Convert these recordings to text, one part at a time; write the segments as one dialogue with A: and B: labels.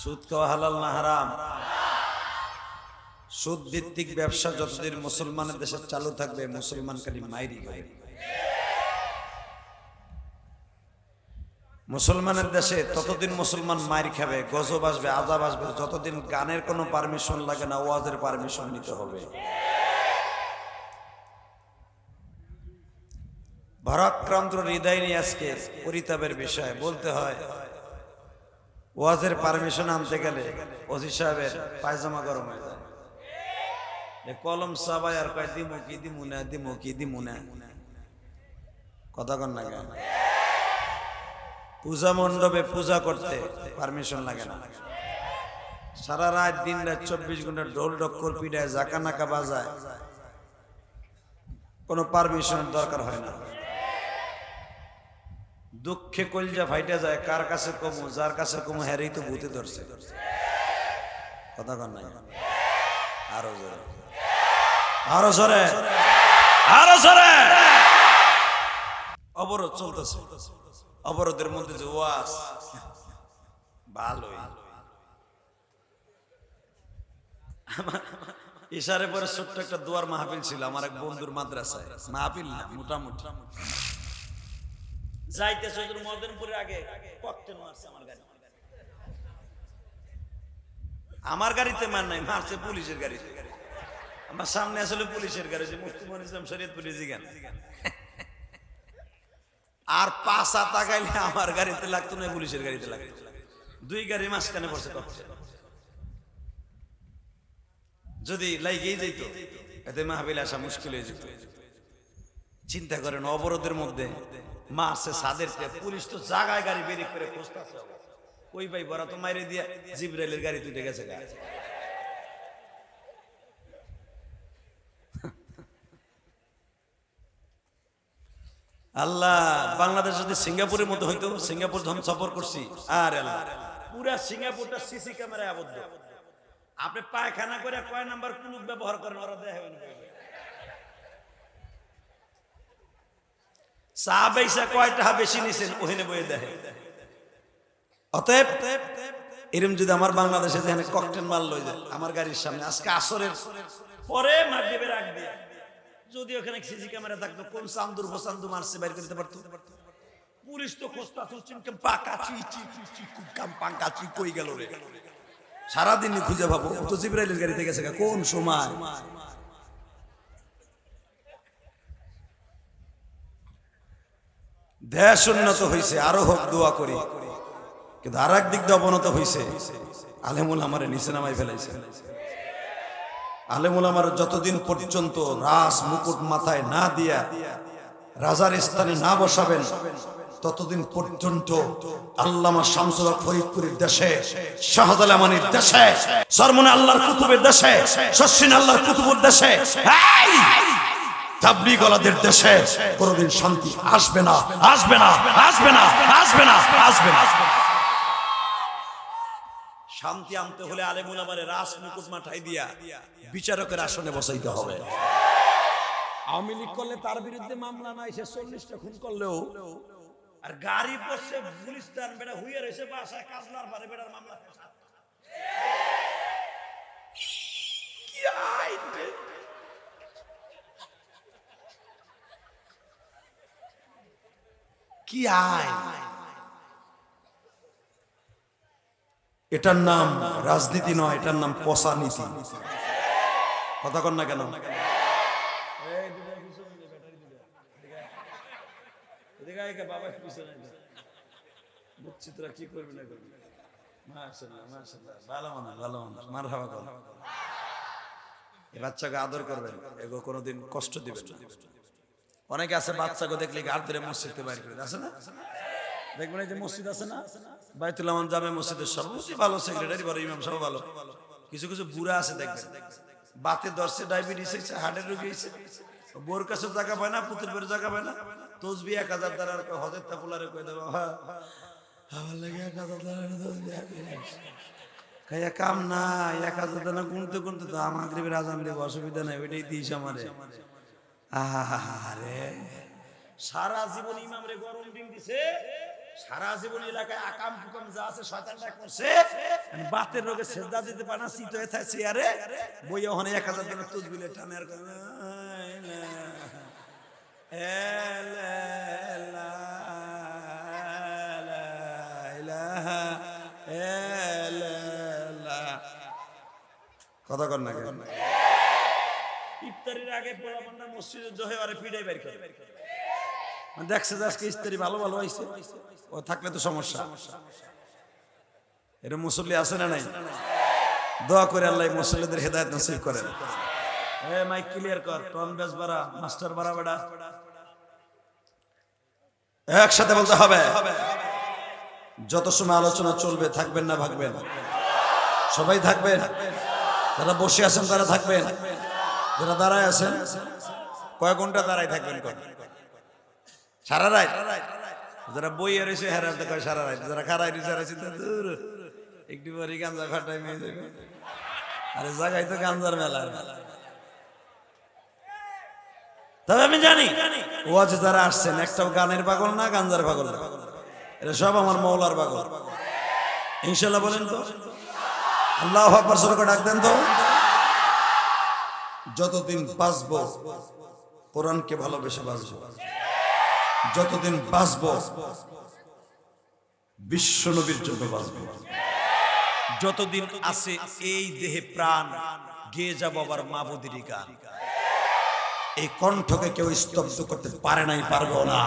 A: সুদ খাওয়া হালাল না হারাম? সুদ ভিত্তিক ব্যবসা যতদিন মুসলমানের দেশে চালু থাকবে, মুসলমান খালি মাইরি মুসলমানের দেশে ততদিন মুসলমান মাইর খাবে, গজব আসবে আজাব আসবে, যতদিন গানের কোনো পারমিশন লাগে না, ওয়াজের পারমিশন নিতে হবে। ভারাক্রান্ত হৃদয় নিয়ে আজকে পরিতাপের বিষয়, বলতে হয় ওয়াজের পারমিশন আনতে গেলে ওসি সাহেবের পায়জামা গরম হয়ে যায়। কলম সাবাই আর কয়, দিমু কি, দিমু না, দিমু কি, দিমু না। কথা কন না কেন? পূজা মণ্ডপে পূজা করতে পারমিশন লাগে না। সারা রাত, দিন রাত চব্বিশ ঘণ্টা ঢোল ডক্কর পিড়ায় জাকা নাকা বাজায়। কোনো পারমিশনের দরকার হয় না। দুঃখে কলজা ফাইটে যায়, কার কাছে কমু, যার কাছে কমু হ্যারেই তো ভূতে ধরছে। কথা কন নাই? আরও জোরে। আরও জোরে। আরও জোরে। অবরোধ চলতেছে। অবরোধের মধ্যে যে ওয়াস আমার ইশারে পরে ছোট্ট একটা দুয়ার মাহফিল ছিল, আমার এক বন্ধুর মাদ্রাসায়। মাহফিল না, মোটামুটি। যাইতে চৌধুর মদনপুরের আগে ককটেল মারছে আমার গাড়ি। আমার গাড়িতে মার নাই, মারছে পুলিশের গাড়িতে। আমার সামনে আসলে পুলিশের গাড়ি, যে মুফতি ইসলাম শরীয়তপুরে জিগান। আর পাশা তাকাইলে আমার গাড়িতে লাগতো না, পুলিশের গাড়িতে লাগতো। দুই গাড়ি মাঝখানে বসে ককটেল যদি লাইগেই যেত এতে মাহবিল আসা মুশকিল হয়ে যেত। চিন্তা করেন, অবরোধের মধ্যে মারছে সাদের পুলিশ তো জাগায় গাড়ি বেরিয়ে করে খুঁজতেছে। ওই ভাই, বড় তো মাইরে দিয়া জিব্রাইলের গাড়ি তুলে গেছে আল্লাহ, বাংলাদেশ যদি সিঙ্গাপুরের মতো হইতো, সিঙ্গাপুর যখন সফর করছি। আর আল্লাহ, পুরা সিঙ্গাপুরটা সিসি ক্যামেরায় আবদ্ধ। আপনি পায়খানা করে কয় নাম্বার কুলুক ব্যবহার করেন, ওরা দেখবেন বেশি নিছেন বয়ে দেখে। অতএব, এরম যদি আমার বাংলাদেশে যেখানে মাল লই যায়, আমার গাড়ির সামনে, আজকে আসরের পরে মাগরিবের আগ দিয়ে, যদি ওখানে সিসি ক্যামেরা থাকতো, কোন চান্দুর ফসান্দু মারছে বাইর করতে পারতো? পুলিশ তো খোঁজতা পাকা চি চি চি পাঙ্কা চি, কই গেল রে? সারাদিন খুঁজে ভাবো তো জিব্রাইলের গাড়িতে গেছে কোন সময়? দেশ উন্নত হয়েছে আরও হোক দোয়া করি কিন্তু আর এক দিক দিয়ে অবনত হয়েছে আলেমুল আমারে নিচে নামাই ফেলাইছে আলেমুল আমার যতদিন পর্যন্ত রাস মুকুট মাথায় না দিয়া রাজার স্থানে না বসাবেন, ততদিন পর্যন্ত আল্লামা শামসুল ফরিদপুরের দেশে শাহজাল আমানির দেশে, সরমনে আল্লাহর কুতুবের দেশে শস্যিন আল্লাহর কুতুবের দেশে! তাবলিগলাদের দেশে কোনোদিন শান্তি আসবে না আসবে না আসবে না আসবে না আসবে না। শান্তি আনতে হলে আলেমুল আমারে রাস মুকুট মাঠাই দিয়া বিচারকের আসনে বসাইতে হবে। আওয়ামী লীগ করলে তার বিরুদ্ধে মামলা নাই, সে চল্লিশটা খুন করলেও। আর গাড়ি পড়ছে গুলিস্তান বেটা হুইয়ে রয়েছে বাসায় কাজলার পারে বেটার মামলা। কি আইন কি আইন এটার নাম রাজনীতি নয়, এটার নাম পশা নীতি। কথা কন না কেন? করবি না বাচ্চাকে আদর করবেন, এগো কোনোদিন কষ্ট দিবেন না। অনেকে আছে বাচ্চাকে দেখলে গাড় ধরে মসজিদে বাইর করে আছে না? দেখবেন এই যে মসজিদ আছে না? বাইতুল আমান জামে মসজিদের সর্বোচ্চ ভালো সেক্রেটারি বড় ইমাম সব ভালো। কিছু কিছু বুড়া আছে দেখবেন। বাতে দর্শে ডায়াবেটিস হয়েছে হার্টের রোগী হয়েছে। বোর কাছে জায়গা পায় না, পুতুল বের জায়গা পায় না। তসবি এক হাজার দ্বারা হজের তাপুলারে কয়ে, দেবো হ্যাঁ আমার লাগে এক হাজার দ্বারা খাইয়া কাম না এক হাজার দানা গুনতে গুনতে তো আমার গ্রেবের আজান দেবো, অসুবিধা নাই, ওইটাই দিস আমারে। আরে সারা জীবন ইমাম রে গরম ডিম দিছে সারা জীবন এলাকায় আকাম কুকাম যা আছে শয়তানটা করছে বাতের রোগে সেজদা দিতে পারে না শীত হয়ে থাকে চেয়ারে বই ওখানে এক হাজার জনের তুজবিলে টানে আর করে, মানে দেখছে আজকে ইস্তারি ভালো ভালো হয়েছে ও থাকলে তো সমস্যা। এর মুসল্লি আছে না নাই? দোয়া করে আল্লাহ মুসল্লিদের হেদায়ত নসিব করেন। এ মাইক ক্লিয়ার কর, টন বেস বাড়া, মাস্টার বাড়া বেড়া। একসাথে বলতে হবে, যত সময় আলোচনা চলবে, থাকবেন না ভাগবেন। সবাই থাকবেন, যারা বসে আছেন তারা থাকবেন। যারা দাঁড়ায় আছেন কয়েক ঘণ্টা দাঁড়ায় থাকবেন কয়? সারা রাত? যারা বই রয়েছে হেরাতে কয় সারা রাত? যারা খারাই রয়েছে রয়েছে দূর একটু পরে গাঞ্জা ফাটাই মেয়ে যাবে। আরে জায়গায় তো গাঞ্জার মেলা। তবে আমি জানি ওয়াজে যারা আসছেন, একটাও গানের পাগল না গাঞ্জার পাগল না। এটা সব আমার মৌলার পাগল। ইনশাল্লাহ বলেন তো। আল্লাহ আকবর, সরকার ডাক তো। যতদিন বাঁচবো, কোরআনকে ভালোবেসে বাঁচবো। যতদিন বাঁচবো, বিশ্ব নবীর জন্য বাঁচবো। যতদিন আছে এই দেহে প্রাণ, গেয়ে যাব আবার মাবুদির গান এই কণ্ঠকে কেউ স্তব্ধ করতে পারে নাই, পারব না।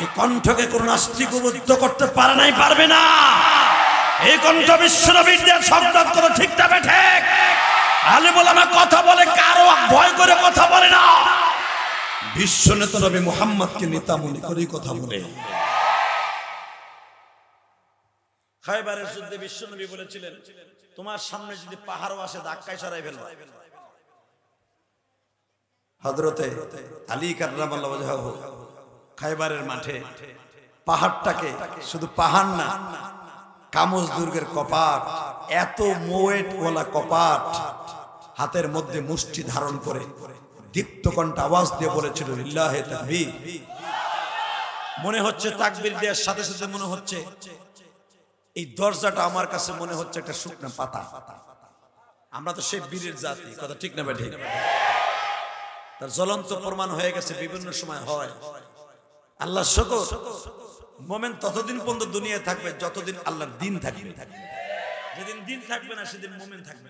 A: এই কণ্ঠকে কোন নাস্তিক উবুদ্ধ করতে পারে নাই, পারবে না। এই কণ্ঠ বিশ্বনবীর শব্দ করে ঠিক না বেঠে আলে বলে আমার কথা বলে, কারও ভয় করে কথা বলে না। বিশ্ব নেতা নবী মোহাম্মদকে নেতা মনে করেই কথা বলে। খাইবারের যুদ্ধে বলেছিলেন, তোমার সামনে যদি পাহাড়ও আসে, ধাক্কায় সরাই হজরতে আলী ওয়াজহাহু খাইবারের মাঠে পাহাড়টাকে শুধু পাহাড় না, কামজ দুর্গের কপাট, এত মোয়েট ওলা কপাট হাতের মধ্যে মুষ্টি ধারণ করে দীপ্ত কণ্ঠ আওয়াজ দিয়ে বলেছিল মনে হচ্ছে তাকবীর দেওয়ার সাথে সাথে মনে হচ্ছে এই দরজাটা আমার কাছে মনে হচ্ছে একটা শুকনা পাতা। আমরা তো সেই বীরের জাতি, কথা ঠিক না বেঠে তার জ্বলন্ত প্রমাণ হয়ে গেছে, বিভিন্ন সময় হয়। আল্লাহ শকর, মোমেন ততদিন পর্যন্ত দুনিয়ায় থাকবে, যতদিন আল্লাহর দিন থাকবে। যেদিন দিন থাকবে না, সেদিন মোমেন থাকবে